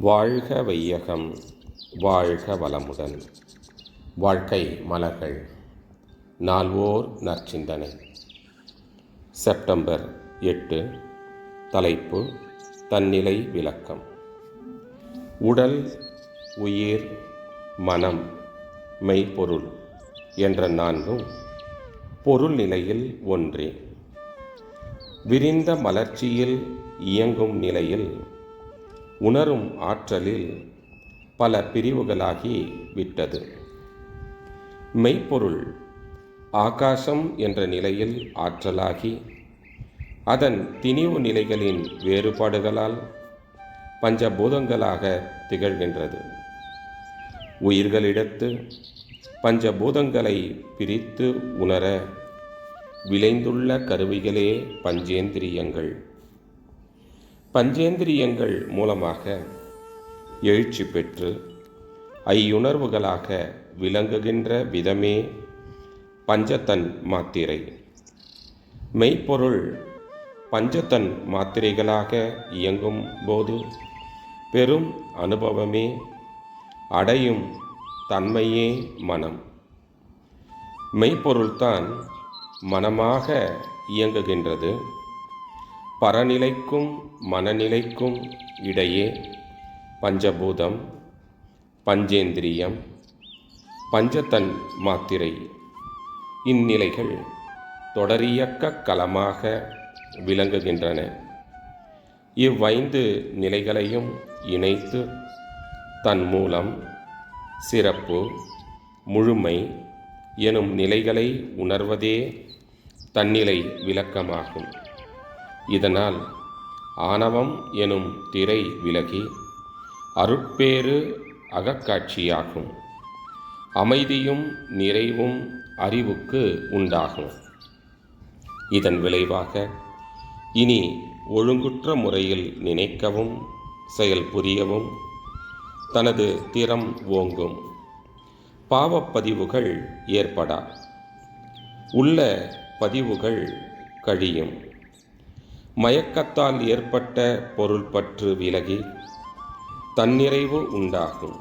வாழ்க வையகம் வாழ்க வளமுடன். வாழ்க்கை மலர்கள் நால்வோர் நற்சிந்தனை. செப்டம்பர் எட்டு தலைப்பு தன்னிலை விளக்கம். உடல் உயிர் மனம் மெய்ப்பொருள் என்ற நான்கும் பொருள் நிலையில் ஒன்றே. விரிந்த மலர்ச்சியில் இயங்கும் நிலையில் உணரும் ஆற்றலில் பல பிரிவுகளாகி விட்டது. மெய்ப்பொருள் ஆகாசம் என்ற நிலையில் ஆற்றலாகி அதன் திணிவு நிலைகளின் வேறுபாடுகளால் பஞ்சபூதங்களாக திகழ்கின்றது. உயிர்களிடத்து பஞ்சபூதங்களை பிரித்து உணர விளைந்துள்ள கருவிகளே பஞ்சேந்திரியங்கள். பஞ்சேந்திரியங்கள் மூலமாக எழுச்சி பெற்று ஐயுணர்வுகளாக விளங்குகின்ற விதமே பஞ்சத்தன் மாத்திரை. மெய்ப்பொருள் பஞ்சத்தன் மாத்திரைகளாக இயங்கும் போது பெரும் அனுபவமே அடையும் தன்மையே மனம். மெய்ப்பொருள்தான் மனமாக இயங்குகின்றது. பரநிலைக்கும் மனநிலைக்கும் இடையே பஞ்சபூதம் பஞ்சேந்திரியம் பஞ்சத்தன் மாத்திரை இந்நிலைகள் தொடரியக்க களமாக விளங்குகின்றன. இவ்வைந்து நிலைகளையும் இணைத்து தன் மூலம் சிறப்பு முழுமை எனும் நிலைகளை உணர்வதே தன்னிலை விளக்கமாகும். இதனால் ஆணவம் எனும் திரை விலகி அருட்பேறு அகக்காட்சியாகும். அமைதியும் நிறைவும் அறிவுக்கு உண்டாகும். இதன் விளைவாக இனி ஒழுங்குற்ற முறையில் நினைக்கவும் செயல் புரியவும் தனது திறம் ஓங்கும். பாவப்பதிவுகள் ஏற்படா. உள்ள பதிவுகள் கழியும். மயக்கத்தால் ஏற்பட்ட பொருள் பற்று விலகி தன்னிறைவு உண்டாகும்.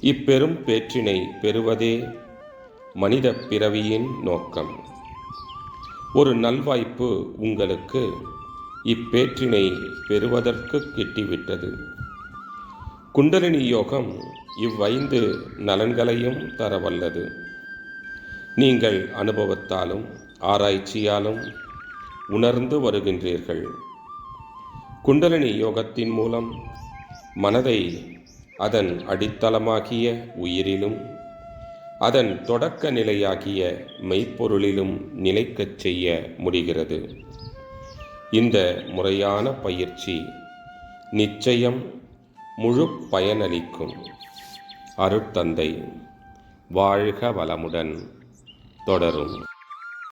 இப்பெரும் பேற்றினை பெறுவதே மனித பிறவியின் நோக்கம். ஒரு நல்வாய்ப்பு உங்களுக்கு இப்பேற்றினை பெறுவதற்கு கிட்டிவிட்டது. குண்டலினி யோகம் இவ்வைந்து நலன்களையும் தரவல்லது. நீங்கள் அனுபவத்தாலும் ஆராய்ச்சியாலும் உணர்ந்து வருகின்றீர்கள். குண்டலினி யோகத்தின் மூலம் மனதை அதன் அடித்தளமாகிய உயிரிலும் அதன் தொடக்க நிலையாகிய மெய்ப்பொருளிலும் நிலைக்கச் செய்ய முடிகிறது. இந்த முறையான பயிற்சி நிச்சயம் முழு பயனளிக்கும். அருட்தந்தை வாழ்க வளமுடன் தொடரும்.